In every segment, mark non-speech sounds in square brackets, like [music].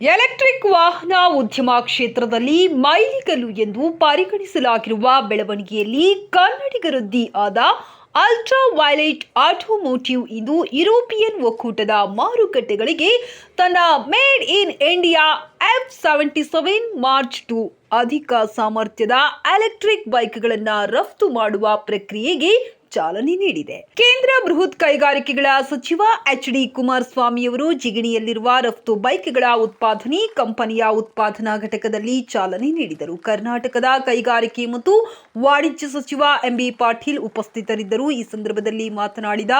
Electric ವಾಹನ ಉದ್ಯಮ ಕ್ಷೇತ್ರದಲ್ಲಿ ಮೈಲಿಗಲ್ಲು ಎಂದು ಪರಿಗಣಿಸಲಾಗಿರುವ ಬೆಳವಣಿಗೆಯಲ್ಲಿ ಕನ್ನಡಿಗರದ್ದಿ ಆದ ಅಲ್ಟ್ರಾ ವೈಲೆಟ್ ಆಟೋಮೋಟಿವ್ ಇಂದು ಯುರೋಪಿಯನ್ ಒಕ್ಕೂಟದ ಮಾರುಕಟ್ಟೆಗಳಿಗೆ ತನ್ನ made in India F seventy seven Mach two ಅಧಿಕ ಸಾಮರ್ಥ್ಯದ ಎಲೆಕ್ಟ್ರಿಕ್ ಬೈಕ್ಗಳನ್ನು ರಫ್ತು ಮಾಡುವ ಪ್ರಕ್ರಿಯೆಗೆ ಚಾಲನೆ ನೀಡಿದೆ. ಕೇಂದ್ರ ಬೃಹತ್ ಕೈಗಾರಿಕೆಗಳ ಸಚಿವ ಎಚ್ ಡಿ ಕುಮಾರಸ್ವಾಮಿಯವರು ಜಿಗಣಿಯಲ್ಲಿರುವ ರಫ್ತು ಬೈಕ್ಗಳ ಉತ್ಪಾದನೆ, ಕಂಪನಿಯ ಉತ್ಪಾದನಾ ಘಟಕದಲ್ಲಿ ಚಾಲನೆ ನೀಡಿದರು. ಕರ್ನಾಟಕದ ಕೈಗಾರಿಕೆ ಮತ್ತು ವಾಣಿಜ್ಯ ಸಚಿವ ಎಂಬಿ ಪಾಟೀಲ್ ಉಪಸ್ಥಿತರಿದ್ದರು. ಈ ಸಂದರ್ಭದಲ್ಲಿ ಮಾತನಾಡಿದ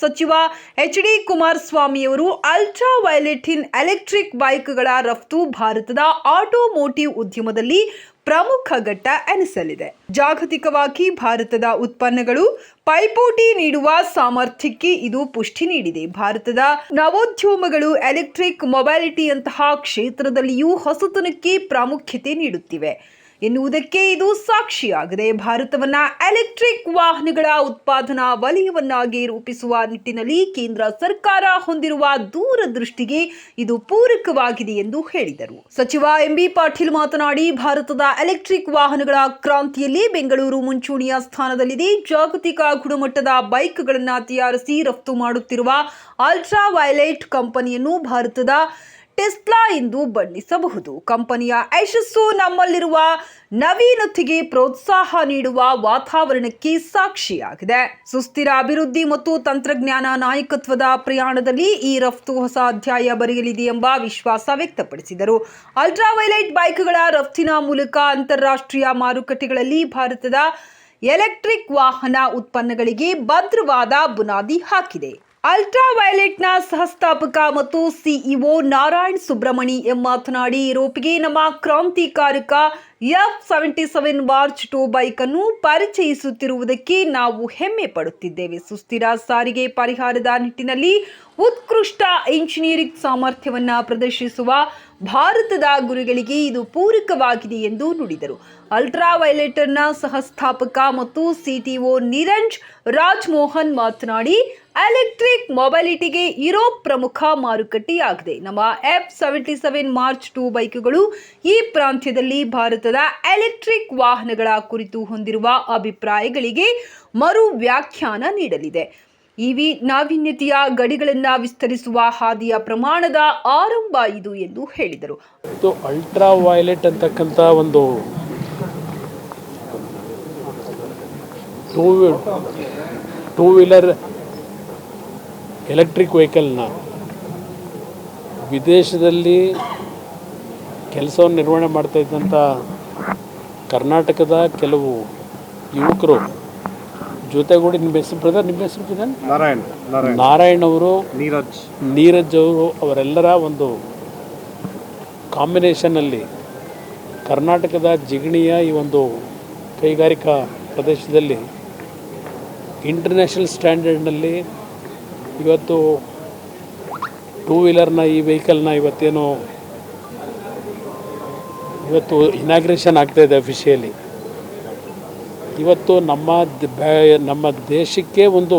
ಸಚಿವ ಎಚ್ ಡಿ ಕುಮಾರಸ್ವಾಮಿಯವರು, ಅಲ್ಟ್ರಾ ವೈಲೆಟ್ ಇನ್ ಎಲೆಕ್ಟ್ರಿಕ್ ಬೈಕ್ಗಳ ರಫ್ತು ಭಾರತದ ಆಟೋಮೋಟಿವ್ ಉದ್ಯಮದಲ್ಲಿ ಪ್ರಮುಖ ಘಟ್ಟ ಎನಿಸಲಿದೆ. ಜಾಗತಿಕವಾಗಿ ಭಾರತದ ಉತ್ಪನ್ನಗಳು ಪೈಪೋಟಿ ನೀಡುವ ಸಾಮರ್ಥ್ಯಕ್ಕೆ ಇದು ಪುಷ್ಟಿ ನೀಡಿದೆ. ಭಾರತದ ನವೋದ್ಯಮಗಳು ಎಲೆಕ್ಟ್ರಿಕ್ ಮೊಬೈಲಿಟಿಯಂತಹ ಕ್ಷೇತ್ರದಲ್ಲಿಯೂ ಹೊಸತನಕ್ಕೆ ಪ್ರಾಮುಖ್ಯತೆ ನೀಡುತ್ತಿವೆ. ಎನ್ನುವುದಕ್ಕೆ ಇದು ಸಾಕ್ಷಿಯಾಗಿದೆ. ಭಾರತವನ್ನ ಎಲೆಕ್ಟ್ರಿಕ್ ವಾಹನಗಳ ಉತ್ಪಾದನಾ ವಲಯವನ್ನಾಗಿ ರೂಪಿಸುವ ನಿಟ್ಟಿನಲ್ಲಿ ಕೇಂದ್ರ ಸರ್ಕಾರ ಹೊಂದಿರುವ ದೂರದೃಷ್ಟಿಗೆ ಇದು ಪೂರಕವಾಗಿದೆ ಎಂದು ಹೇಳಿದರು. ಸಚಿವ ಎಂಬಿ ಪಾಟೀಲ್ ಮಾತನಾಡಿ, ಭಾರತದ ಎಲೆಕ್ಟ್ರಿಕ್ ವಾಹನಗಳ ಕ್ರಾಂತಿಯಲ್ಲಿ ಬೆಂಗಳೂರು ಮುಂಚೂಣಿಯ ಸ್ಥಾನದಲ್ಲಿದೆ. ಜಾಗತಿಕ ಗುಣಮಟ್ಟದ ಬೈಕ್ಗಳನ್ನು ತಯಾರಿಸಿ ರಫ್ತು ಮಾಡುತ್ತಿರುವ ಅಲ್ಟ್ರಾ ವೈಲೈಟ್ ಕಂಪನಿಯನ್ನು ಭಾರತದ ಟೆಸ್ಲಾ ಎಂದು ಬಣ್ಣಿಸಬಹುದು. ಕಂಪನಿಯ ಯಶಸ್ಸು ನಮ್ಮಲ್ಲಿರುವ ನವೀನತೆಗೆ ಪ್ರೋತ್ಸಾಹ ನೀಡುವ ವಾತಾವರಣಕ್ಕೆ ಸಾಕ್ಷಿಯಾಗಿದೆ. ಸುಸ್ಥಿರ ಅಭಿವೃದ್ಧಿ ಮತ್ತು ತಂತ್ರಜ್ಞಾನ ನಾಯಕತ್ವದ ಪ್ರಯಾಣದಲ್ಲಿ ಈ ರಫ್ತು ಹೊಸ ಅಧ್ಯಾಯ ಬರೆಯಲಿದೆ ಎಂಬ ವಿಶ್ವಾಸ ವ್ಯಕ್ತಪಡಿಸಿದರು. ಅಲ್ಟ್ರಾವೈಲೈಟ್ ಬೈಕ್ಗಳ ರಫ್ತಿನ ಮೂಲಕ ಅಂತಾರಾಷ್ಟ್ರೀಯ ಮಾರುಕಟ್ಟೆಗಳಲ್ಲಿ ಭಾರತದ ಎಲೆಕ್ಟ್ರಿಕ್ ವಾಹನ ಉತ್ಪನ್ನಗಳಿಗೆ ಭದ್ರವಾದ ಬುನಾದಿ ಹಾಕಿದೆ. ಅಲ್ಟ್ರಾ ವೈಲೆಟ್ನ ಸಹಸ್ಥಾಪಕ ಮತ್ತು ಸಿಇಒ ನಾರಾಯಣ್ ಸುಬ್ರಮಣಿ ಎಂ ಮಾತನಾಡಿ ಯುರೋಪ್ಗೆ ನಮ್ಮ ಕ್ರಾಂತಿಕಾರಕ F seventy seven Mach two bike ಅನ್ನು ಪರಿಚಯಿಸುತ್ತಿರುವುದಕ್ಕೆ ನಾವು ಹೆಮ್ಮೆ ಪಡುತ್ತಿದ್ದೇವೆ. ಸುಸ್ಥಿರ ಸಾರಿಗೆ ಪರಿಹಾರದ ನಿಟ್ಟಿನಲ್ಲಿ ಉತ್ಕೃಷ್ಟ ಇಂಜಿನಿಯರಿಂಗ್ ಸಾಮರ್ಥ್ಯವನ್ನು ಪ್ರದರ್ಶಿಸುವ ಭಾರತದ ಗುರಿಗಳಿಗೆ ಇದು ಪೂರಕವಾಗಿದೆ ಎಂದು ನುಡಿದರು. ಅಲ್ಟ್ರಾ ವೈಲೆಟರ್ನ ಸಹಸ್ಥಾಪಕ ಮತ್ತು ಸಿಟಿಒ ನಿರಂಜ್ ರಾಜ್ಮೋಹನ್ ಮಾತನಾಡಿ ಎಲೆಕ್ಟ್ರಿಕ್ ಮೊಬೈಲಿಟಿಗೆ ಯುರೋಪ್ ಪ್ರಮುಖ ಮಾರುಕಟ್ಟೆಯಾಗಿದೆ. ನಮ್ಮ F seventy seven Mach two ಬೈಕ್ಗಳು ಈ ಪ್ರಾಂತ್ಯದಲ್ಲಿ ಭಾರತದ ಎಲೆಕ್ಟ್ರಿಕ್ ವಾಹನಗಳ ಕುರಿತು ಹೊಂದಿರುವ ಅಭಿಪ್ರಾಯಗಳಿಗೆ ಮರು ವ್ಯಾಖ್ಯಾನ ನೀಡಲಿದೆ. ಇವಿ ನಾವೀನ್ಯತೆಯ ಗಡಿಗಳನ್ನು ವಿಸ್ತರಿಸುವ ಹಾದಿಯ ಪ್ರಮಾಣದ ಆರಂಭ ಇದು ಎಂದು ಹೇಳಿದರು. ಅಲ್ಟ್ರಾ ವೈಲೆಟ್ ಅಂತಕ್ಕಂಥ ಒಂದು ಟೂ ಟೂ ವೀಲರ್ ಎಲೆಕ್ಟ್ರಿಕ್ ವೆಹಿಕಲ್ನ ವಿದೇಶದಲ್ಲಿ ಕೆಲಸವನ್ನು ನಿರ್ವಹಣೆ ಮಾಡ್ತಾ ಇದ್ದಂಥ ಕರ್ನಾಟಕದ ಕೆಲವು ಯುವಕರು ಜೊತೆಗೂಡಿ ನಿಮ್ಮ ಹೆಸರು ಬ್ರದರ್ ನಿಮ್ಮ ಹೆಸರು ನಾರಾಯಣ್ ನಾರಾಯಣ್. ನಾರಾಯಣ್ ಅವರು ನೀರಜ್. ನೀರಜ್ ಅವರು ಅವರೆಲ್ಲರ ಒಂದು ಕಾಂಬಿನೇಷನ್ನಲ್ಲಿ ಕರ್ನಾಟಕದ ಜಿಗಣಿಯ ಈ ಒಂದು ಕೈಗಾರಿಕಾ ಪ್ರದೇಶದಲ್ಲಿ ಇಂಟರ್ನ್ಯಾಷನಲ್ ಸ್ಟ್ಯಾಂಡರ್ಡ್ನಲ್ಲಿ ಇವತ್ತು ಟೂ ವೀಲರ್ನ ಈ ವೆಹಿಕಲ್ನ ಇವತ್ತೇನು ಇವತ್ತು ಇನಾಗ್ರೇಷನ್ ಆಗ್ತಾಯಿದೆ ಅಫಿಷಿಯಲಿ ಇವತ್ತು ನಮ್ಮ ನಮ್ಮ ದೇಶಕ್ಕೆ ಒಂದು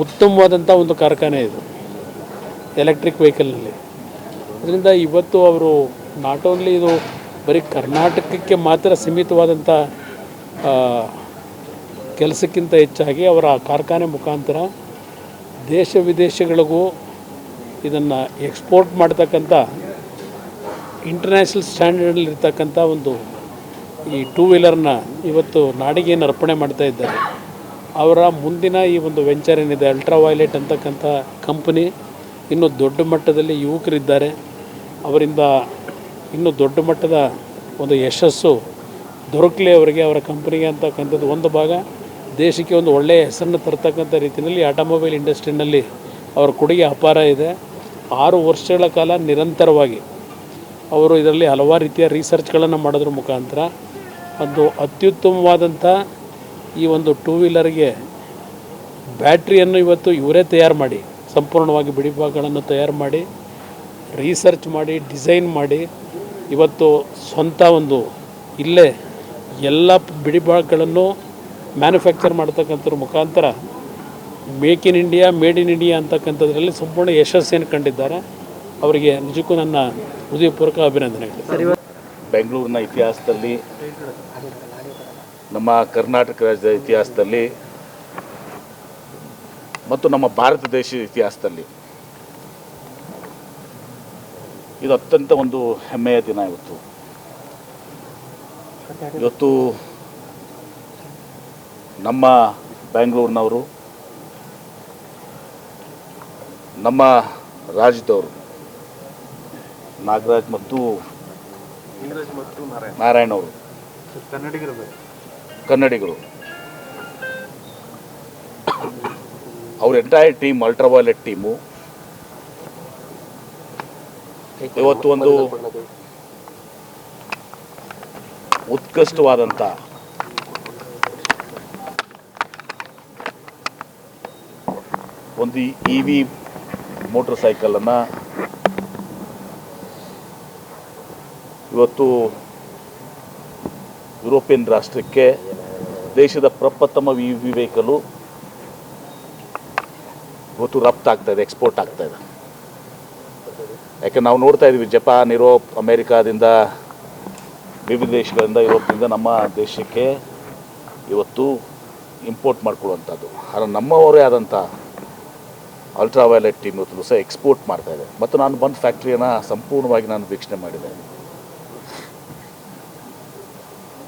ಉತ್ತಮವಾದಂಥ ಒಂದು ಕಾರ್ಖಾನೆ ಇದು ಎಲೆಕ್ಟ್ರಿಕ್ ವೆಹಿಕಲ್ನಲ್ಲಿ ಅದರಿಂದ ಇವತ್ತು ಅವರು ನಾಟ್ ಓನ್ಲಿ ಇದು ಬರೀ ಕರ್ನಾಟಕಕ್ಕೆ ಮಾತ್ರ ಸೀಮಿತವಾದಂಥ ಕೆಲಸಕ್ಕಿಂತ ಹೆಚ್ಚಾಗಿ ಅವರ ಕಾರ್ಖಾನೆ ಮುಖಾಂತರ ದೇಶ ವಿದೇಶಗಳಿಗೂ ಇದನ್ನು ಎಕ್ಸ್ಪೋರ್ಟ್ ಮಾಡ್ತಕ್ಕಂಥ ಇಂಟರ್ನ್ಯಾಷನಲ್ ಸ್ಟ್ಯಾಂಡರ್ಡಲ್ಲಿರ್ತಕ್ಕಂಥ ಒಂದು ಈ ಟೂ ವೀಲರ್ನ ಇವತ್ತು ನಾಡಿಗೆ ಅರ್ಪಣೆ ಮಾಡ್ತಾ ಇದ್ದಾರೆ. ಅವರ ಮುಂದಿನ ಈ ಒಂದು ವೆಂಚರ್ ಏನಿದೆ ಅಲ್ಟ್ರಾ ವೈಲೆಟ್ ಅಂತಕ್ಕಂಥ ಕಂಪನಿ ಇನ್ನೂ ದೊಡ್ಡ ಮಟ್ಟದಲ್ಲಿ ಯುವಕರಿದ್ದಾರೆ. ಅವರಿಂದ ಇನ್ನೂ ದೊಡ್ಡ ಮಟ್ಟದ ಒಂದು ಯಶಸ್ಸು ದೊರಕಲಿ ಅವರಿಗೆ, ಅವರ ಕಂಪ್ನಿಗೆ ಅಂತಕ್ಕಂಥದ್ದು ಒಂದು ಭಾಗ. ದೇಶಕ್ಕೆ ಒಂದು ಒಳ್ಳೆಯ ಹೆಸರನ್ನು ತರ್ತಕ್ಕಂಥ ರೀತಿಯಲ್ಲಿ ಆಟೋಮೊಬೈಲ್ ಇಂಡಸ್ಟ್ರಿನಲ್ಲಿ ಅವರ ಕೊಡುಗೆ ಅಪಾರ ಇದೆ. ಆರು ವರ್ಷಗಳ ಕಾಲ ನಿರಂತರವಾಗಿ ಅವರು ಇದರಲ್ಲಿ ಹಲವಾರು ರೀತಿಯ ರಿಸರ್ಚ್ಗಳನ್ನು ಮಾಡೋದ್ರ ಮುಖಾಂತರ ಒಂದು ಅತ್ಯುತ್ತಮವಾದಂಥ ಈ ಒಂದು ಟೂ ವೀಲರ್ಗೆ ಬ್ಯಾಟ್ರಿಯನ್ನು ಇವತ್ತು ಇವರೇ ತಯಾರು ಮಾಡಿ, ಸಂಪೂರ್ಣವಾಗಿ ಬಿಡಿಭಾಗಗಳನ್ನು ತಯಾರು ಮಾಡಿ ರಿಸರ್ಚ್ ಮಾಡಿ ಡಿಸೈನ್ ಮಾಡಿ, ಇವತ್ತು ಸ್ವಂತ ಒಂದು ಇಲ್ಲೇ ಎಲ್ಲ ಬಿಡಿಭಾಗಗಳನ್ನು ಮ್ಯಾನುಫ್ಯಾಕ್ಚರ್ ಮಾಡ್ತಕ್ಕಂಥದ್ರ ಮುಖಾಂತರ make in India made in India ಅಂತಕ್ಕಂಥದ್ರಲ್ಲಿ ಸಂಪೂರ್ಣ ಯಶಸ್ಸನ್ನು ಕಂಡಿದ್ದಾರೆ. ಅವರಿಗೆ ನಿಜಕ್ಕೂ ನನ್ನ ಹೃದಯಪೂರ್ವಕ ಅಭಿನಂದನೆಗಳು ಬೆಂಗಳೂರಿನ ಇತಿಹಾಸದಲ್ಲಿ ನಮ್ಮ ಕರ್ನಾಟಕ ರಾಜ್ಯದ ಇತಿಹಾಸದಲ್ಲಿ ಮತ್ತು ನಮ್ಮ ಭಾರತ ದೇಶದ ಇತಿಹಾಸದಲ್ಲಿ ಇದು ಅತ್ಯಂತ ಒಂದು ಹೆಮ್ಮೆಯ ದಿನ ಇವತ್ತು. ಇವತ್ತು ನಮ್ಮ ಬೆಂಗಳೂರಿನವರು ನಮ್ಮ ರಾಜ್ಯದವರು ನಾಗರಾಜ್ ಮತ್ತು ನಾರಾಯಣ. ಅವರು. ಕನ್ನಡಿಗರು ಅವ್ರ entire team ultra Ultraviolette team ಇವತ್ತು ಒಂದು ಉತ್ಕೃಷ್ಟವಾದಂಥ ಒಂದು ಇ ವಿ ಮೋಟರ್ ಸೈಕಲನ್ನು ಇವತ್ತು ಯುರೋಪಿಯನ್ ರಾಷ್ಟ್ರಕ್ಕೆ ದೇಶದ ಪ್ರಪ್ರಥಮ ವಿ ವಿ ವೆಹಿಕಲು ಇವತ್ತು ರಫ್ತಾಗ್ತಾ ಇದೆ ಎಕ್ಸ್ಪೋರ್ಟ್ ಆಗ್ತಾ ಇದೆ. ಯಾಕೆ ನಾವು ನೋಡ್ತಾ ಇದ್ದೀವಿ ಜಪಾನ್, ಯುರೋಪ್, ಅಮೇರಿಕಾದಿಂದ ವಿವಿಧ ದೇಶಗಳಿಂದ, ಯುರೋಪ್ನಿಂದ ನಮ್ಮ ದೇಶಕ್ಕೆ ಇವತ್ತು ಇಂಪೋರ್ಟ್ ಮಾಡ್ಕೊಳ್ಳುವಂಥದ್ದು. ಆದರೆ ನಮ್ಮವರೇ ಆದಂಥ ಅಲ್ಟ್ರಾವೈಲೆಟ್ ಟೀಮ್ ಇವತ್ತು ಸಹ ಎಕ್ಸ್ಪೋರ್ಟ್ ಮಾಡ್ತಾ ಇದೆ. ಮತ್ತು ನಾನು ಬಂದು ಫ್ಯಾಕ್ಟ್ರಿಯನ್ನು ಸಂಪೂರ್ಣವಾಗಿ ನಾನು ವೀಕ್ಷಣೆ ಮಾಡಿದೆ.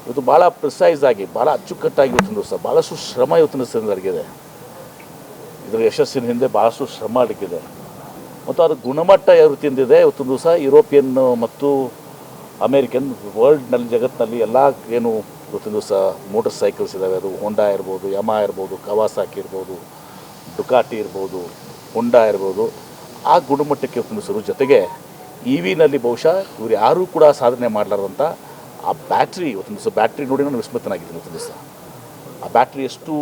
ಇವತ್ತು ಭಾಳ ಪ್ರಿಸೈಸ್ ಆಗಿ ಭಾಳ ಅಚ್ಚುಕಟ್ಟಾಗಿ ಇವತ್ತಿನ ದಿವಸ ಭಾಳಷ್ಟು ಶ್ರಮ ಇವತ್ತಿನ ದಿವಸ ನಡೆದಿದೆ. ಇದರ ಯಶಸ್ಸಿನ ಹಿಂದೆ ಭಾಳಷ್ಟು ಶ್ರಮ ಅಡಗಿದೆ. ಮತ್ತು ಅದರ ಗುಣಮಟ್ಟ ಯಾವ ರೀತಿಯಿಂದಿದೆ ಇವತ್ತಿನ ದಿವಸ ಯುರೋಪಿಯನ್ ಮತ್ತು ಅಮೇರಿಕನ್ ವರ್ಲ್ಡ್ನಲ್ಲಿ ಜಗತ್ತಿನಲ್ಲಿ ಎಲ್ಲ ಏನು ಇವತ್ತಿನ ದಿವಸ ಮೋಟರ್ ಸೈಕಲ್ಸ್ ಇದ್ದಾವೆ ಅದು ಹೋಂಡಾ ಇರ್ಬೋದು ಯಮಾ ಇರ್ಬೋದು ಕವಾಸಾಕಿ ಇರ್ಬೋದು ಡುಕಾಟಿ ಇರ್ಬೋದು. ಹೊಂಡಾ ಇರ್ಬೋದು ಆ ಗುಣಮಟ್ಟಕ್ಕೆ ಹೊಂದಿಸೋದ್ರ ಜೊತೆಗೆ ಇ ವಿನಲ್ಲಿ ಬಹುಶಃ ಇವರು ಯಾರೂ ಕೂಡ ಸಾಧನೆ ಮಾಡಲಾರ್ದಂಥ ಆ ಬ್ಯಾಟ್ರಿ, ಇವತ್ತು ದಿವಸ ಬ್ಯಾಟ್ರಿ ನೋಡಿ ನಾನು ವಿಸ್ಮೃತನಾಗಿದ್ದೀನಿ ಇವತ್ತು ದಿವಸ. ಆ ಬ್ಯಾಟ್ರಿ ಎಷ್ಟು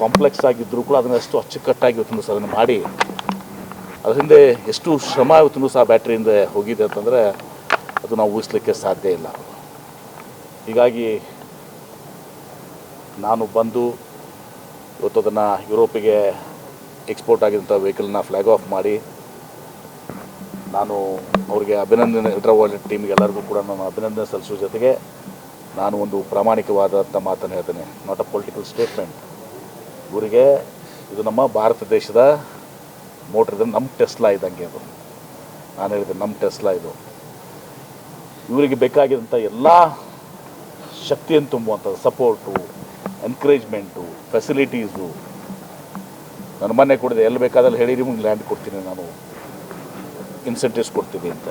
ಕಾಂಪ್ಲೆಕ್ಸ್ ಆಗಿದ್ದರೂ ಕೂಡ ಅದನ್ನು ಅಷ್ಟು ಅಚ್ಚುಕಟ್ಟಾಗಿ ಇವತ್ತು ದಿವಸ ಅದನ್ನು ಮಾಡಿ ಅದರಿಂದ ಎಷ್ಟು ಶ್ರಮ ಇವತ್ತು ದಿವಸ ಆ ಬ್ಯಾಟ್ರಿಯಿಂದ ಹೋಗಿದೆ ಅಂತಂದರೆ ಅದು ನಾವು ಊಹಿಸ್ಲಿಕ್ಕೆ ಸಾಧ್ಯ ಇಲ್ಲ. ಹೀಗಾಗಿ ನಾನು ಬಂದು ಇವತ್ತು ಅದನ್ನು ಯುರೋಪಿಗೆ ಎಕ್ಸ್ಪೋರ್ಟ್ ಆಗಿದ್ದಂಥ ವೆಹಿಕಲ್ನ ಫ್ಲ್ಯಾಗ್ ಆಫ್ ಮಾಡಿ, ನಾನು ಅವರಿಗೆ ಅಭಿನಂದನೆ ಅಲ್ಟ್ರಾವೈಲೆಟ್ ಟೀಮ್ಗೆ ಎಲ್ಲರಿಗೂ ಕೂಡ ನಾನು ಅಭಿನಂದನೆ ಸಲ್ಲಿಸುವ ಜೊತೆಗೆ ನಾನು ಒಂದು ಪ್ರಾಮಾಣಿಕವಾದಂಥ ಮಾತನ್ನು ಹೇಳ್ತೇನೆ. ನಾಟ್ ಅ ಪೊಲಿಟಿಕಲ್ ಸ್ಟೇಟ್ಮೆಂಟ್ ಇವರಿಗೆ ಇದು ನಮ್ಮ ಭಾರತ ದೇಶದ ಮೋಟ್ರ್ ಇದನ್ನು ನಮ್ಮ ಟೆಸ್ಲಾ ಇದ್ದಂಗೆ ಅದು. ನಾನು ಹೇಳಿದೆ ನಮ್ಮ ಟೆಸ್ಲಾ ಇದು. ಇವರಿಗೆ ಬೇಕಾಗಿದ್ದಂಥ ಎಲ್ಲ ಶಕ್ತಿಯನ್ನು ತುಂಬುವಂಥದ್ದು ಸಪೋರ್ಟು ಎನ್ಕರೇಜ್ಮೆಂಟು ಫೆಸಿಲಿಟೀಸು ನನ್ನ ಮನೆ ಕೊಡಿದೆ ಎಲ್ಲಿ ಬೇಕಾದಲ್ಲಿ ಹೇಳಿ ನಿಮಗೆ ಲ್ಯಾಂಡ್ ಕೊಡ್ತೀನಿ ನಾನು. ಇನ್ಸೆಂಟಿವ್ಸ್ ಕೊಡ್ತೀನಿ ಅಂತ.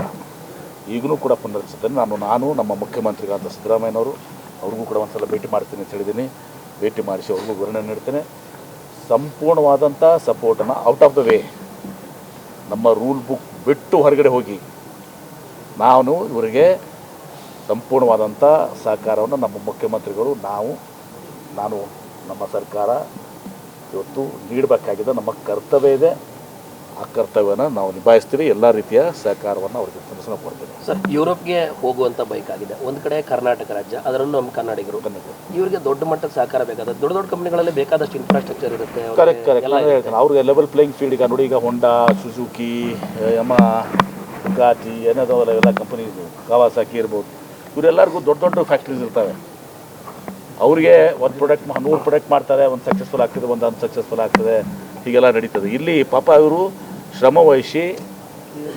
ಈಗಲೂ ಕೂಡ ಪುನರುತ್ಸಿದ್ದೇನೆ ನಾನು ನಾನು, ನಮ್ಮ ಮುಖ್ಯಮಂತ್ರಿಗಳಾದ ಸಿದ್ದರಾಮಯ್ಯನವರು, ಅವ್ರಿಗೂ ಕೂಡ ಒಂದ್ಸಲ ಭೇಟಿ ಮಾಡ್ತೀನಿ ಅಂತ ಹೇಳಿದ್ದೀನಿ. ಭೇಟಿ ಮಾಡಿಸಿ ಅವ್ರಿಗೂ ವಿವರಣೆ ನೀಡ್ತೇನೆ. ಸಂಪೂರ್ಣವಾದಂಥ ಸಪೋರ್ಟನ್ನು ಔಟ್ ಆಫ್ ದ ವೇ ನಮ್ಮ ರೂಲ್ ಬುಕ್ ಬಿಟ್ಟು ಹೊರಗಡೆ ಹೋಗಿ. ನಾನು, ಇವರಿಗೆ ಸಂಪೂರ್ಣವಾದಂಥ ಸಹಕಾರವನ್ನು ನಮ್ಮ ಮುಖ್ಯಮಂತ್ರಿಗಳು, ನಾವು, ನಾನು, ನಮ್ಮ ಸರ್ಕಾರ ಇವತ್ತು ನೀಡಬೇಕಾಗಿದೆ ನಮ್ಮ ಕರ್ತವ್ಯ ಇದೆ. ಆ ಕರ್ತವ್ಯನ ನಾವು ನಿಭಾಯಿಸ್ತೀವಿ. ಎಲ್ಲ ರೀತಿಯ ಸಹಕಾರವನ್ನು ಅವ್ರಿಗೆ ಕೊಡ್ತೀವಿ. ಸರ್ ಯುರೋಪ್ಗೆ ಹೋಗುವಂಥ ಬೈಕ್ ಆಗಿದೆ. ಒಂದು ಕಡೆ ಕರ್ನಾಟಕ ರಾಜ್ಯ ಅದರಲ್ಲೂ ನಮ್ಮ ಕನ್ನಡಿಗರು. ಇವರಿಗೆ ದೊಡ್ಡ ಮಟ್ಟದ ಸಹಕಾರ ಬೇಕಾದ ದೊಡ್ಡ ದೊಡ್ಡ ಕಂಪ್ನಿಗಳಲ್ಲಿ ಬೇಕಾದಷ್ಟು ಇನ್ಫ್ರಾಸ್ಟ್ರಕ್ಚರ್ ಇರುತ್ತೆ. ಕರೆಕ್ಟ್ ಕರೆಕ್ಟ್ ಅವ್ರಿಗೆ ಲೆವೆಲ್ ಪ್ಲೇಯಿಂಗ್ ಫೀಲ್ಡ್ ಈಗ ನೋಡಿ ಈಗ ಹೊಂಡಾ ಸುಜುಕಿ ಯಮ ಗಾಜಿ ಏನೇದವಲ್ಲ ಎಲ್ಲ ಕಂಪನೀಸು ಕಾವಾಸಾಕಿ ಇರ್ಬೋದು. ಇವರೆಲ್ಲರಿಗೂ ದೊಡ್ಡ ದೊಡ್ಡ ಫ್ಯಾಕ್ಟ್ರೀಸ್ ಇರ್ತವೆ. ಅವ್ರಿಗೆ ಒಂದು ಪ್ರೊಡಕ್ಟ್ ನೂರು ಪ್ರೊಡಕ್ಟ್ ಮಾಡ್ತಾರೆ, ಒಂದು ಸಕ್ಸಸ್ಫುಲ್ ಆಗ್ತದೆ, ಒಂದು ಅನ್ಸಕ್ಸಸ್ಫುಲ್ ಆಗ್ತದೆ. ಹೀಗೆಲ್ಲ ನಡೀತದೆ. ಇಲ್ಲಿ ಪಾಪ ಇವರು ಶ್ರಮ ವಹಿಸಿ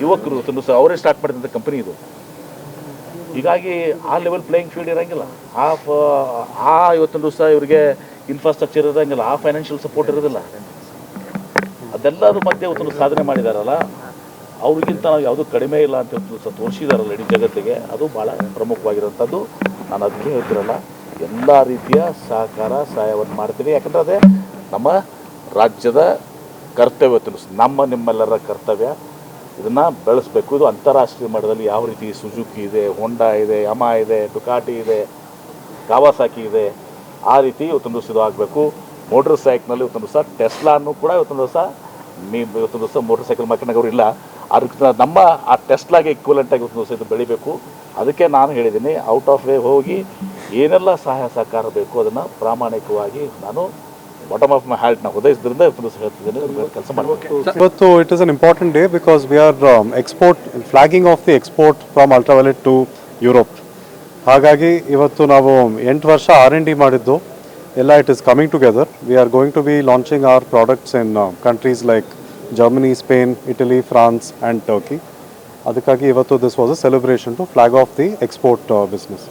ಯುವಕರು, ತಂದು ಸಹ ಅವರೇ ಸ್ಟಾರ್ಟ್ ಮಾಡಿದಂಥ ಕಂಪನಿ ಇದು. ಹೀಗಾಗಿ ಆ ಲೆವೆಲ್ ಪ್ಲೇಯಿಂಗ್ ಫೀಲ್ಡ್ ಇರೋಂಗಿಲ್ಲ. ಆ ಆ ಇವತ್ತಿನ ದಿವಸ ಇವರಿಗೆ ಇನ್ಫ್ರಾಸ್ಟ್ರಕ್ಚರ್ ಇರೋಂಗಿಲ್ಲ ಆ ಫೈನಾನ್ಷಿಯಲ್ ಸಪೋರ್ಟ್ ಇರೋದಿಲ್ಲ. ಅದೆಲ್ಲದ್ರ ಮಧ್ಯೆ ಇವತ್ತೊಂದು ಸಾಧನೆ ಮಾಡಿದಾರಲ್ಲ, ಅವ್ರಿಗಿಂತ ನಾವು ಯಾವುದೂ ಕಡಿಮೆ ಇಲ್ಲ ಅಂತ ತೋರಿಸಿದಾರಲ್ಲ ಇಡೀ ಜಗತ್ತಿಗೆ, ಅದು ಭಾಳ ಪ್ರಮುಖವಾಗಿರೋಂಥದ್ದು ನಾನು ಅದಕ್ಕೆ ಹೇಳ್ತಿರಲ್ಲ. ಎಲ್ಲ ರೀತಿಯ ಸಹಕಾರ ಸಹಾಯವನ್ನು ಮಾಡ್ತೀವಿ. ಯಾಕಂದರೆ ಅದೇ ನಮ್ಮ ರಾಜ್ಯದ ಕರ್ತವ್ಯ ತಿಳಿಸ್, ನಮ್ಮ ನಿಮ್ಮೆಲ್ಲರ ಕರ್ತವ್ಯ ಇದನ್ನು ಬೆಳೆಸಬೇಕು. ಇದು ಅಂತಾರಾಷ್ಟ್ರೀಯ ಮಟ್ಟದಲ್ಲಿ ಯಾವ ರೀತಿ ಸುಜುಕಿ ಇದೆ ಹೊಂಡಾ ಇದೆ ಯಮ ಇದೆ ಡುಕಾಟಿ ಇದೆ ಕಾವಾಸಾಕಿ ಇದೆ, ಆ ರೀತಿ ಇವತ್ತೊಂದು ದಿವಸ ಇದು ಆಗಬೇಕು. ಮೋಟ್ರ್ ಸೈಕ್ನಲ್ಲಿ ಇವತ್ತೊಂದು ದಿವಸ ಟೆಸ್ಲಾನು ಕೂಡ ಇವತ್ತೊಂದು ದಿವಸ ಮೀ, ಇವತ್ತೊಂದು ದಿವಸ ಮೋಟ್ರ್ ಸೈಕಲ್ ಮಾರ್ಕೆಟ್ನಾಗ ಅವರು ಇಲ್ಲ. ಅದಕ್ಕೆ ನಮ್ಮ ಆ ಟೆಸ್ಲಾಗೆ ಇಕ್ವಲೆಂಟಾಗಿ ಇವತ್ತೊಂದು ದಿವಸ ಇದು ಬೆಳಿಬೇಕು. ಅದಕ್ಕೆ ನಾನು ಹೇಳಿದ್ದೀನಿ ಔಟ್ ಆಫ್ ವೇ ಹೋಗಿ ಏನೆಲ್ಲ ಸಹಾಯ ಸಹಕಾರ ಬೇಕು ಅದನ್ನು ಪ್ರಾಮಾಣಿಕವಾಗಿ ನಾನು ಬಾಟಮ್ ಆಫ್ ಮೈ ಹ್ಯಾಟ್ನ ಉದಯಿಸಿದ್ರಿಂದ ಹೃದಯದಿಂದ ಹೇಳ್ತಿದ್ದೇನೆ ಕೆಲಸ ಮಾಡಬೇಕು ಇವತ್ತು it is an important day because we are export flagging of the export from Ultraviolette to Europe ಹಾಗಾಗಿ ಇವತ್ತು ನಾವು ಎಂಟು ವರ್ಷ ಆರ್ ಎನ್ ಡಿ ಮಾಡಿದ್ದು. ಎಲ್ಲ it is coming together we are going to be launching our products in countries like Germany Spain Italy France and Turkey ಅದಕ್ಕಾಗಿ ಇವತ್ತು this was a celebration to flag off the export business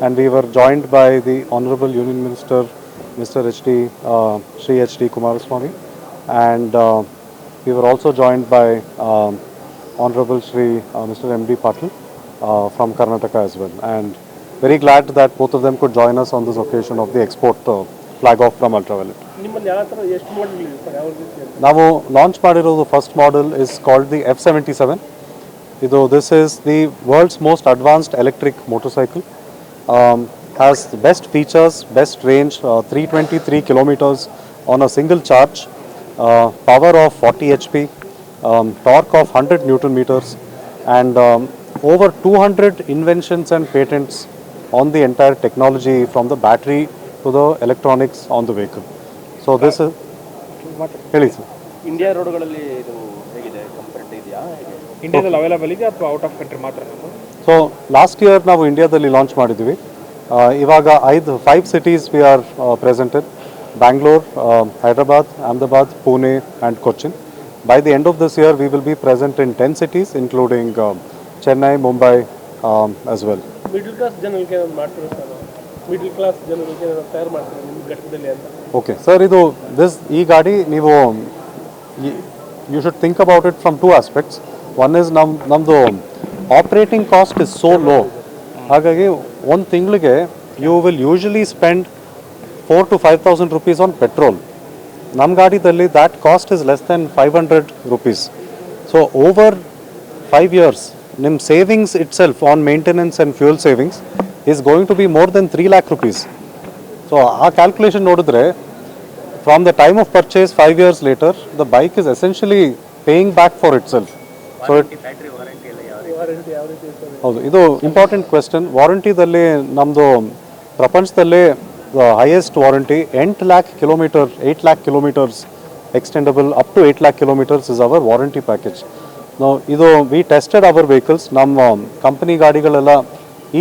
And we were joined by the honourable union minister mister H D Shri H D Kumaraswamy and uh, we were also joined by um, Honorable Shri uh, Mr. M.D. Patil uh, from Karnataka as well. And very glad that both of them could join us on this occasion of the export uh, flag off from Ultraviolet. ನಿಮ್ಮಲ್ಲಿ ಯಾವ ಥರ ಎಷ್ಟು ಮಾಡಲ್ ಇದೆ sir ಯಾವ ರೀತಿ ಅಂತ ನಾವು launch ಮಾಡಿರೋದು first model is called the F seventy seven ಇದು this is the world's most advanced electric Motorcycle has best features best range three twenty three kilometres on a single charge power of forty H P torque of hundred newton metres and over two hundred inventions and patents on the entire technology from the battery to the electronics on the vehicle so this ಹೇಳಿ sir India ರೋಡ್ಗಳಲ್ಲಿ ಇದು ಹೇಗಿದೆ? Comfort ಇದೆಯಾ? ಇಂಡಿಯಾದಲ್ಲಿ available ಇದೆ ಅಥವಾ out of country ಮಾತ್ರ? So last year ನಾವು ಇಂಡಿಯಾದಲ್ಲಿ ಲಾಂಚ್ ಮಾಡಿದ್ವಿ. ಇವಾಗ ಐದು five cities we are presented Bangalore Hyderabad Ahmedabad Pune and Cochin by the end of this year we will be present in ten cities including Chennai Mumbai as well middle class ಜನರಿಗೆ ಏನಾದ್ರು ಮಾಡ್ತೀರಾ sir middle class ಜನರಿಗೆ ತಯಾರು ಮಾಡ್ತೀರಾ ನಿಮ್ಮ ಘಟಕದಲ್ಲಿ ಅಂತ? Okay sir ಇದು ದಿಸ್ ಈ ಗಾಡಿ ನೀವು you should think about it from two aspects one is ನಮ್ಮ ನಮ್ಮದು operating cost is so low ಹಾಗಾಗಿ ಒಂದು ತಿಂಗಳಿಗೆ you will usually spend four to five thousand rupees on petrol ನಮ್ಮ ಗಾಡಿದಲ್ಲಿ that cost is less than five hundred rupees so over five years ನಿಮ್ಮ savings itself on maintenance and fuel savings is going to be more than three lakh rupees so a calculation ನೋಡಿದ್ರೆ from the time of purchase five years later the bike is essentially paying back for itself so it ಹೌದು ಇದು important question ವಾರಂಟಿದಲ್ಲಿ ನಮ್ಮದು ಪ್ರಪಂಚದಲ್ಲಿ highest warranty ಎಂಟು lakh kilometre eight lakh kilometres extendable up to eight lakh kilometres is our warranty package ನಾವು ಇದು we tested our vehicles ನಮ್ಮ company ಗಾಡಿಗಳೆಲ್ಲ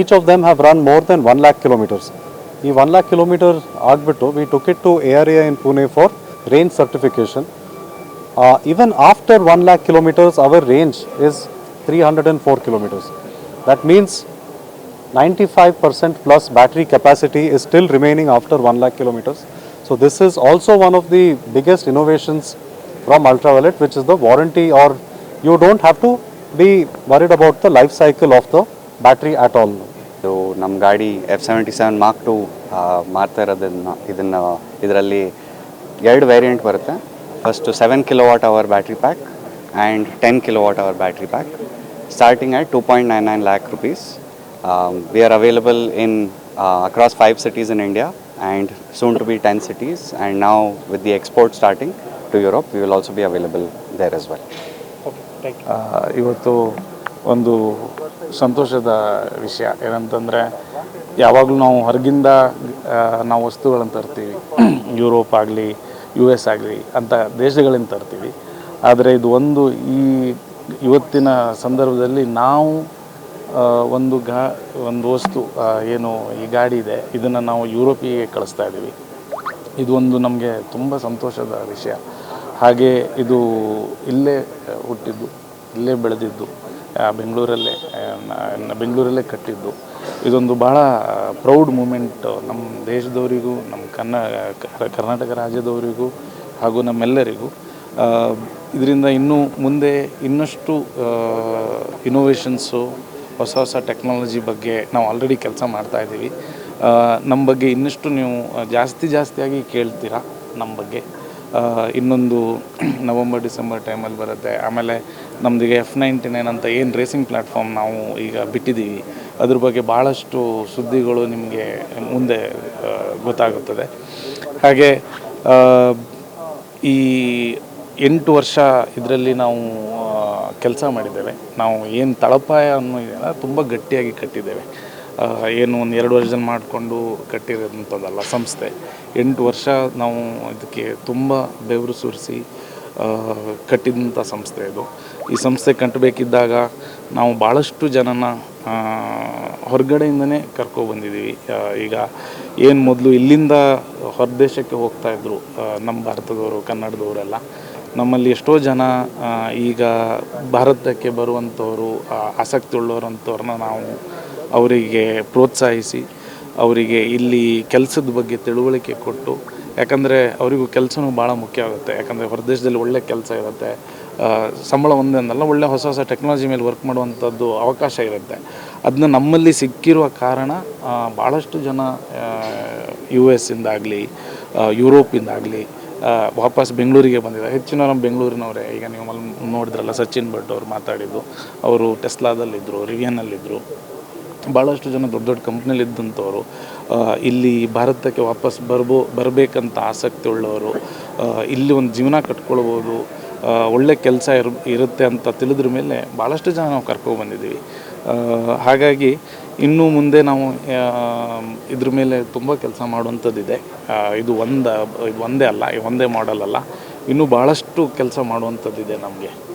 each of them have run more than one lakh kilometres ಈ one lakh kilometre ಆಗಿಬಿಟ್ಟು we took it to A R A in Pune for range Uh, even after 1 lakh kilometers, our range is 304 kilometers. That means 95% plus battery capacity is still remaining after 1 lakh kilometers. So this is also one of the biggest innovations from Ultraviolet, which is the warranty or you don't have to be worried about the life cycle of the battery at all. ಇದು ನಮ್ಮ ಗಾಡಿ F seventy seven mark two ಮಾರ್ತಾ ಇರೋದನ್ನು ಇದನ್ನು ಇದರಲ್ಲಿ ಎರಡು variant ಬರುತ್ತೆ first seven kilowatt hour battery pack and ten kilowatt hour battery pack starting at two point nine nine lakh rupees we are available in across five cities in India and soon to be ten cities and ನಾವು with the export starting to Europe we will also be available there as well uh, ಇವತ್ತು ಒಂದು ಸಂತೋಷದ ವಿಷಯ ಏನಂತಂದರೆ ಯಾವಾಗಲೂ ನಾವು ಹೊರಗಿಂದ ನಾವು ವಸ್ತುಗಳನ್ನು ತರ್ತೀವಿ. ಯುರೋಪ್ ಆಗಲಿ ಯು ಎಸ್ ಆಗಲಿ ಅಂತ ದೇಶಗಳಿಂದ ತರ್ತೀವಿ. ಆದರೆ ಇದು ಒಂದು ಈ ಇವತ್ತಿನ ಸಂದರ್ಭದಲ್ಲಿ ನಾವು ಒಂದು ಗಾ ಒಂದು ವಸ್ತು ಏನು ಈ ಗಾಡಿ ಇದೆ, ಇದನ್ನು ನಾವು ಯುರೋಪಿಗೆ ಕಳಿಸ್ತಾ ಇದ್ದೀವಿ. ಇದು ಒಂದು ನಮಗೆ ತುಂಬ ಸಂತೋಷದ ವಿಷಯ. ಹಾಗೆ ಇದು ಇಲ್ಲೇ ಹುಟ್ಟಿದ್ದು, ಇಲ್ಲೇ ಬೆಳೆದಿದ್ದು ಬೆಂಗಳೂರಲ್ಲೇ ಬೆಂಗಳೂರಲ್ಲೇ ಕಟ್ಟಿದ್ದು. ಇದೊಂದು ಭಾಳ ಪ್ರೌಡ್ ಮೂಮೆಂಟ್ ನಮ್ಮ ದೇಶದವರಿಗೂ, ನಮ್ಮ ಕನ್ನ ಕರ್ನಾಟಕ ರಾಜ್ಯದವರಿಗೂ ಹಾಗೂ ನಮ್ಮೆಲ್ಲರಿಗೂ. ಇದರಿಂದ ಇನ್ನೂ ಮುಂದೆ ಇನ್ನಷ್ಟು ಇನೋವೇಷನ್ಸು ಹೊಸ ಹೊಸ ಟೆಕ್ನಾಲಜಿ ಬಗ್ಗೆ ನಾವು ಆಲ್ರೆಡಿ ಕೆಲಸ ಮಾಡ್ತಾ ಇದ್ದೀವಿ. ನಮ್ಮ ಬಗ್ಗೆ ಇನ್ನಷ್ಟು ನೀವು ಜಾಸ್ತಿ ಜಾಸ್ತಿಯಾಗಿ ಕೇಳ್ತೀರಾ ನಮ್ಮ ಬಗ್ಗೆ? ಇನ್ನೊಂದು [clears throat] ನವಂಬರ್, ಡಿಸೆಂಬರ್ ಟೈಮಲ್ಲಿ ಬರುತ್ತೆ. ಆಮೇಲೆ ನಮ್ಮದೀಗ ಎಫ್ ನೈಂಟಿ ನೈನ್ ಅಂತ ಏನು ರೇಸಿಂಗ್ ಪ್ಲ್ಯಾಟ್ಫಾರ್ಮ್ ನಾವು ಈಗ ಬಿಟ್ಟಿದ್ದೀವಿ, ಅದ್ರ ಬಗ್ಗೆ ಭಾಳಷ್ಟು ಸುದ್ದಿಗಳು ನಿಮಗೆ ಮುಂದೆ ಗೊತ್ತಾಗುತ್ತದೆ. ಹಾಗೆ ಈ ಎಂಟು ವರ್ಷ ಇದರಲ್ಲಿ ನಾವು ಕೆಲಸ ಮಾಡಿದ್ದೇವೆ. ನಾವು ಏನು ತಳಪಾಯ ಅನ್ನೋ ಇದೆಯಲ್ಲ, ತುಂಬ ಗಟ್ಟಿಯಾಗಿ ಕಟ್ಟಿದ್ದೇವೆ. ಏನು ಒಂದು ಎರಡು ವರ್ಷದಲ್ಲಿ ಮಾಡಿಕೊಂಡು ಕಟ್ಟಿರೋದಂಥದ್ದಲ್ಲ ಸಂಸ್ಥೆ. ಎಂಟು ವರ್ಷ ನಾವು ಇದಕ್ಕೆ ತುಂಬ ಬೆವರು ಸುರಿಸಿ ಕಟ್ಟಿದಂಥ ಸಂಸ್ಥೆ ಇದು. ಈ ಸಂಸ್ಥೆ ಕಟ್ಟಬೇಕಿದ್ದಾಗ ನಾವು ಭಾಳಷ್ಟು ಜನನ ಹೊರಗಡೆಯಿಂದನೇ ಕರ್ಕೊಬಂದಿದ್ದೀವಿ ಈಗ ಏನು ಮೊದಲು ಇಲ್ಲಿಂದ ಹೊರದೇಶಕ್ಕೆ ಹೋಗ್ತಾಯಿದ್ರು ನಮ್ಮ ಭಾರತದವರು, ಕನ್ನಡದವರೆಲ್ಲ. ನಮ್ಮಲ್ಲಿ ಎಷ್ಟೋ ಜನ ಈಗ ಭಾರತಕ್ಕೆ ಬರುವಂಥವರು ಆಸಕ್ತಿ ಉಳ್ಳವರಂಥವ್ರನ್ನ ನಾವು ಅವರಿಗೆ ಪ್ರೋತ್ಸಾಹಿಸಿ, ಅವರಿಗೆ ಇಲ್ಲಿ ಕೆಲಸದ ಬಗ್ಗೆ ತಿಳುವಳಿಕೆ ಕೊಟ್ಟು, ಯಾಕಂದರೆ ಅವರಿಗೂ ಕೆಲಸನೂ ಭಾಳ ಮುಖ್ಯ ಆಗುತ್ತೆ. ಯಾಕಂದರೆ ಹೊರದೇಶದಲ್ಲಿ ಒಳ್ಳೆ ಕೆಲಸ ಇರುತ್ತೆ. ಸಂಬಳ ಒಂದೇ ಅಂದಲ್ಲ ಒಳ್ಳೆ ಹೊಸ ಹೊಸ ಟೆಕ್ನಾಲಜಿ ಮೇಲೆ ವರ್ಕ್ ಮಾಡುವಂಥದ್ದು ಅವಕಾಶ ಇರುತ್ತೆ. ಅದನ್ನ ನಮ್ಮಲ್ಲಿ ಸಿಕ್ಕಿರುವ ಕಾರಣ ಭಾಳಷ್ಟು ಜನ ಯು ಎಸ್ ಇಂದಾಗಲಿ ಯುರೋಪಿಂದಾಗಲಿ ವಾಪಸ್ ಬೆಂಗಳೂರಿಗೆ ಬಂದಿದೆ ಹೆಚ್ಚಿನ ನಮ್ಮ ಬೆಂಗಳೂರಿನವರೇ, ಈಗ ನೀವು ನೋಡಿದ್ರಲ್ಲ, ಸಚಿನ್ ಭಟ್ ಅವ್ರು ಮಾತಾಡಿದ್ದು, ಅವರು ಟೆಸ್ಲಾದಲ್ಲಿದ್ದರು ರಿವಿಯನ್ನಲ್ಲಿದ್ದರು ಭಾಳಷ್ಟು ಜನ ದೊಡ್ಡ ದೊಡ್ಡ ಕಂಪ್ನಿಯಲ್ಲಿ ಇದ್ದಂಥವ್ರು ಇಲ್ಲಿ ಭಾರತಕ್ಕೆ ವಾಪಸ್ ಬರ್ಬೋ, ಬರಬೇಕಂತ ಆಸಕ್ತಿ ಉಳ್ಳವರು ಇಲ್ಲಿ ಒಂದು ಜೀವನ ಕಟ್ಕೊಳ್ಬೋದು ಒಳ್ಳೆ ಕೆಲಸ ಇರ್, ಇರುತ್ತೆ ಅಂತ ತಿಳಿದ್ರ ಮೇಲೆ ಭಾಳಷ್ಟು ಜನ ನಾವು ಕರ್ಕೊಬಂದಿದ್ದೀವಿ ಹಾಗಾಗಿ ಇನ್ನು ಮುಂದೆ ನಾವು ಇದ್ರ ಮೇಲೆ ತುಂಬ ಕೆಲಸ ಮಾಡುವಂಥದ್ದಿದೆ. ಇದು ಒಂದು ಒಂದೇ ಅಲ್ಲ ಒಂದೇ ಮಾಡಲ್ ಅಲ್ಲ. ಇನ್ನೂ ಭಾಳಷ್ಟು ಕೆಲಸ ಮಾಡುವಂಥದ್ದಿದೆ ನಮಗೆ.